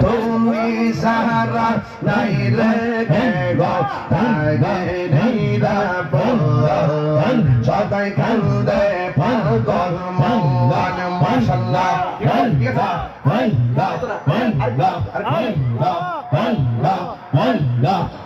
তুমি সাহারা নাই রে গো তাগে নিরাপদ সদাই কান্দে পাগল মঙ্গল মাশাল্লাহ ঠিক আছে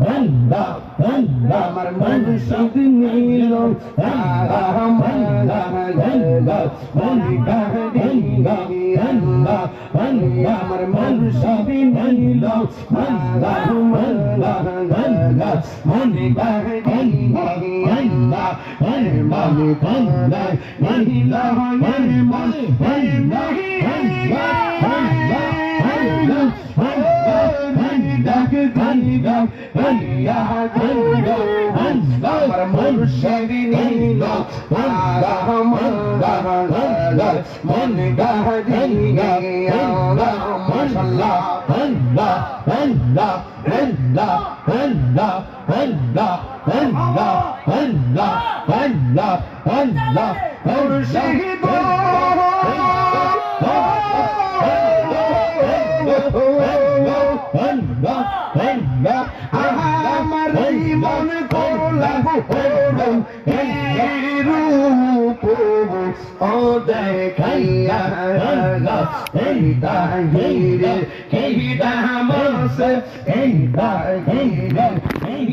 এইদার নিশান লালাই বাবা দেখা দিয়া সদাও সদা সদাও বসন মাশাল্লাহ আমার মন সদ নীল আমার মন সদ নীল মনে আমার মাশাল্লাহ মুর্শিদ আমার মন কোলা এই রূপ ও দেখাইয়া এই তাহিরে এই দামস এই তাহিরে এই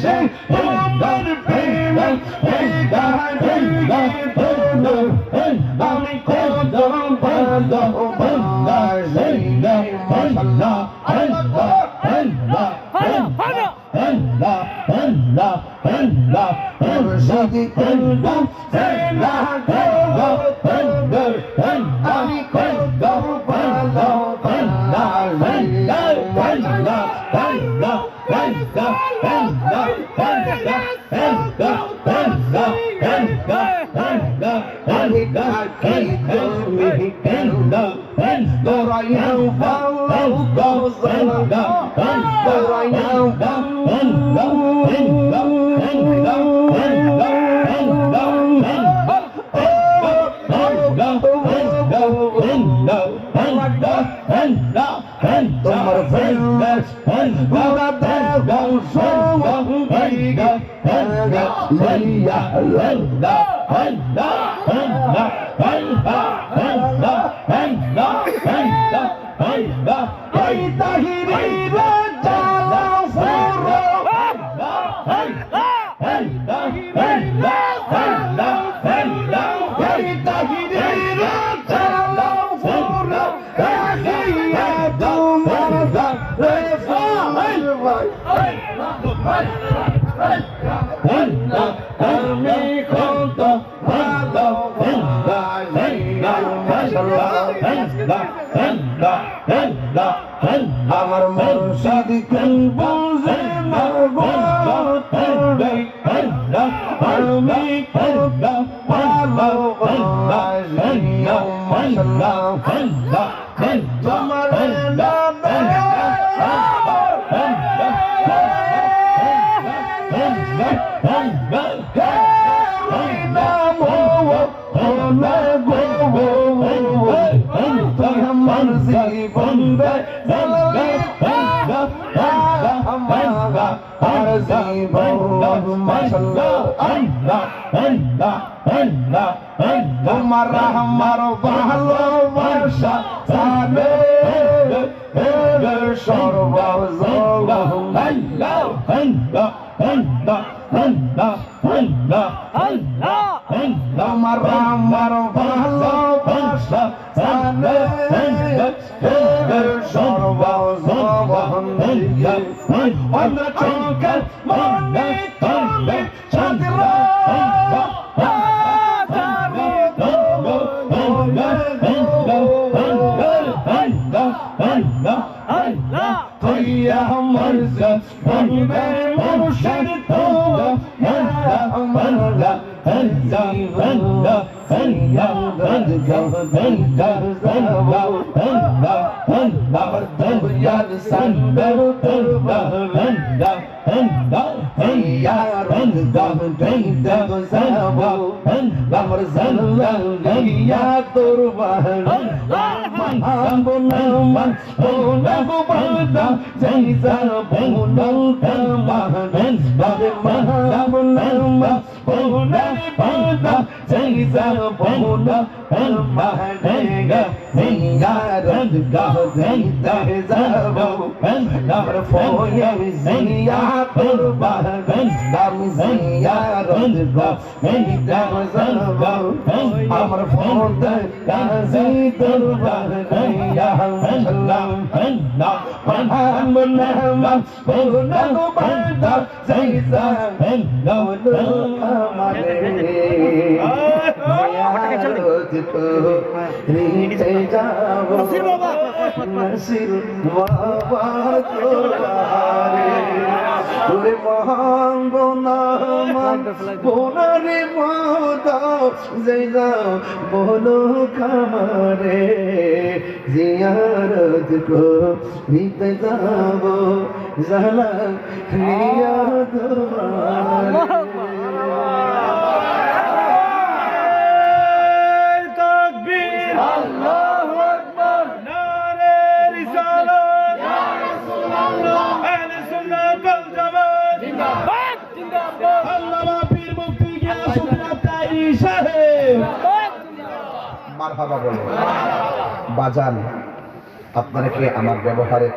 say, somebody pay me, pay God, pay God, pay God, pay God, pay God, pay God, pay God, pay God, pay God, pay God, pay God, pay God, Ella, Ella, Ella, Everybody, Ella, Ella, Ella, Ella, Ella, Ella, তোমার Allah আমার মুর্শিদ কেন বুঝে মরব আমি তোমার عظيم الله ما شاء الله الله الله الله তোমার আমার ভালোবাসা সাবে সর্ব আল্লাহ تنكر مرني تنكر يا مرزة مرمي مرشد هلا هلا هلا هلا هلا هلا هلا هلا هلا هلا هلا zandam zandam lamar zandam namiya turban ham bolam bolam bolam jai zandam bolam bolam babe maham bolam bolam bolam jai zandam bolam Venga, venga, venga, venga, venga, zabou. Venga, folha vizinha, pamba, venga, vizinha, randa, venga, zabou. Amor fonte, gazi, pamba, venga, venga, venga, venga, menema, venga, banda, ziza, venga, venga, venga, पटके चल नसीर बाबा नसीर बाबा তোরে মাহাঙ্গো না বোনারে মাতাও যে যাও বলো কামারে জিয়ারত কো নিতে যাব। জালা নিয়া তোমার মারহাবা বলো বাজান আপনারা কি আমার ব্যবহারে